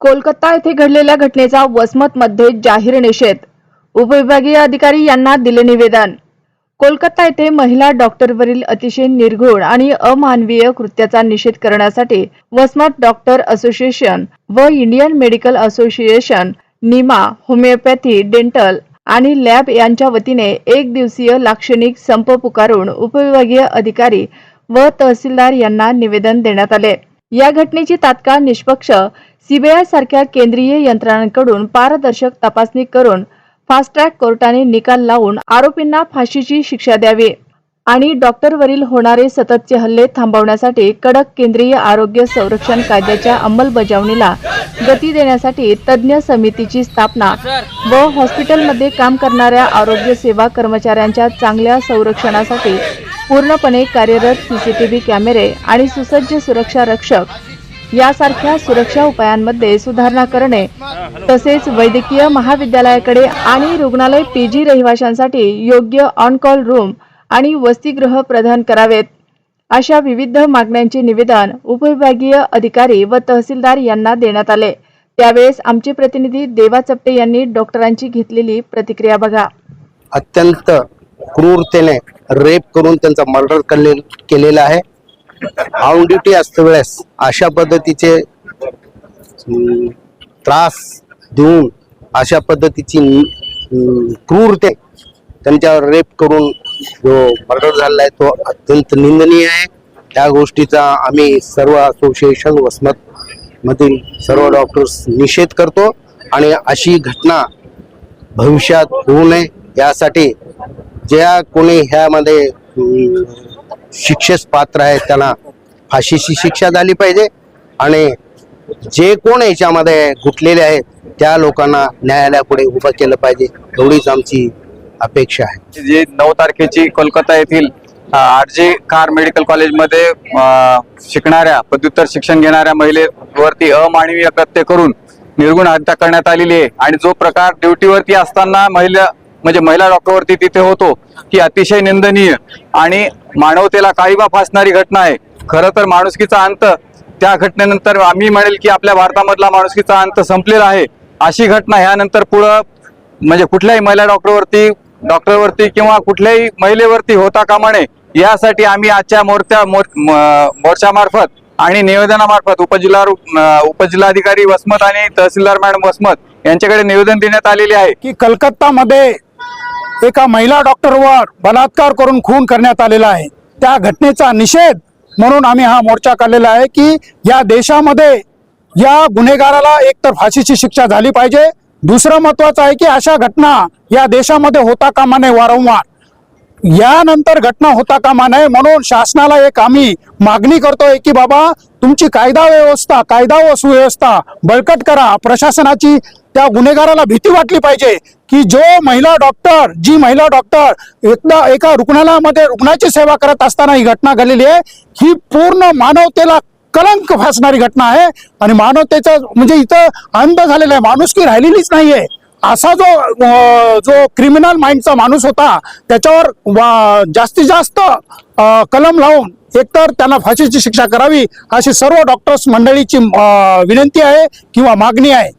कोलकाता येथे घडलेल्या घटनेचा वसमतमध्ये जाहीर निषेध. उपविभागीय अधिकारी यांना दिले निवेदन. कोलकाता येथे महिला डॉक्टरवरील अतिशय निर्घुण आणि अमानवीय कृत्याचा निषेध करण्यासाठी वसमत डॉक्टर असोसिएशन व Indian medical association NIMA homeopathy dental आणि लॅब यांच्या वतीने एक दिवसीय लाक्षणिक संप पुकारून उपविभागीय अधिकारी व तहसीलदार यांना निवेदन देण्यात आले. या घटनेची तात्काळ निष्पक्ष सीबीआय सारख्या केंद्रीय यंत्रणांकडून पारदर्शक तपासणी करून फास्ट ट्रॅक कोर्टाने निकाल लावून आरोपींना फाशीची शिक्षा द्यावी आणि डॉक्टरवरील होणारे सततचे हल्ले थांबवण्यासाठी कडक केंद्रीय आरोग्य संरक्षण कायद्याच्या अंमलबजावणीला गती देण्यासाठी तज्ज्ञ समितीची स्थापना व हॉस्पिटलमध्ये काम करणाऱ्या आरोग्य सेवा कर्मचाऱ्यांच्या चांगल्या संरक्षणासाठी पूर्णपणे कार्यरत सीसीटीव्ही कॅमेरे आणि सुसज्ज सुरक्षा रक्षक यासारख्या सुरक्षा उपायांमध्ये सुधारणा करणे तसेच वैद्यकीय महाविद्यालयाकडे आणि रुग्णालय पीजी रहिवाशांसाठी योग्य ऑन कॉल रूम आणि वसतिगृह प्रदान करावेत. अशा विविध मागण्यांचे निवेदन उपविभागीय अधिकारी व तहसीलदार यांना देण्यात आले. त्यावेळेस आमचे प्रतिनिधी देवा चपटे यांनी डॉक्टरांची घेतलेली प्रतिक्रिया बघा. अत्यंत क्रूरतेने रेप करून त्यांचा मर्डर केलेला आहे. ऑन ड्युटी असते अशा पद्धतीचे त्रास देऊन अशा पद्धतीची क्रूरते त्यांच्यावर रेप करून जो मर्डर झालेला आहे तो अत्यंत निंदनीय आहे. त्या गोष्टीचा आम्ही सर्व असोसिएशन वसमत मधील सर्व डॉक्टर्स निषेध करतो. आणि अशी घटना भविष्यात होऊ नये यासाठी ज्या कोणी ह्यामध्ये शिक्षेस पात्र आहेत त्यांना फाशीची शिक्षा झाली पाहिजे. आणि जे कोण याच्यामध्ये गुंतलेले आहेत त्या लोकांना न्यायालयापुढे उभं केलं पाहिजे एवढीच आमची अपेक्षा आहे. जे नऊ तारखेची कोलकाता येथील आर जे कार मेडिकल कॉलेजमध्ये शिकणाऱ्या पदव्युत्तर शिक्षण घेणाऱ्या महिलेवरती अमानवीय कृत्य करून निर्गुण हत्या करण्यात आलेली आहे. आणि जो प्रकार ड्युटीवरती असताना महिला म्हणजे महिला डॉक्टरवरती तिथे होतो ही अतिशय निंदनीय. आणि मानवतेला काळीमा फासणारी घटना आहे. खरं तर माणुसकीचा अंत त्या घटनेनंतर आम्ही म्हणेल की आपल्या भारतामधला माणुसकीचा अंत संपलेला आहे. अशी घटना ह्यानंतर पुढं म्हणजे कुठल्याही महिला डॉक्टरवरती डॉक्टरवरती किंवा कुठल्याही महिलेवरती होता कामा नये. यासाठी आम्ही आजच्या मोर्चा मोर्चामार्फत आणि निवेदनामार्फत उपजिल्हा उपजिल्हाधिकारी वसमत आणि तहसीलदार मॅडम वसमत यांच्याकडे निवेदन देण्यात आलेले आहे. की कलकत्तामध्ये एका महिला डॉक्टरवर बलात्कार करून खून करण्यात आलेला आहे. त्या घटनेचा निषेध म्हणून आम्ही हा मोर्चा काढलेला आहे की या देशामध्ये या गुन्हेगाराला एकतर फाशीची शिक्षा झाली पाहिजे. दुसरं महत्वाचं आहे की अशा घटना या देशामध्ये होता कामा नये वारंवार. यानंतर घटना होता कामा नये म्हणून शासनाला एक आम्ही मागणी करतोय की बाबा तुमची कायदा व्यवस्था कायदा व सुव्यवस्था बळकट करा. प्रशासनाची त्या गुन्हेगाराला भीती वाटली पाहिजे की जो महिला डॉक्टर जी महिला डॉक्टर एकदा एका रुग्णालयामध्ये रुग्णाची सेवा करत असताना ही घटना घडलेली आहे ही पूर्ण मानवतेला कलंक फासणारी घटना आहे आणि मानवतेचा म्हणजे इथं अंध झालेला आहे माणुसकी राहिलेलीच नाहीये. असा जो जो क्रिमिनल माइंडचा माणूस होता त्याच्यावर जास्तीत जास्त कलम लावून एकतर त्यांना फाशीची शिक्षा करावी अशी सर्व डॉक्टर्स मंडळीची विनंती आहे किंवा मागणी आहे.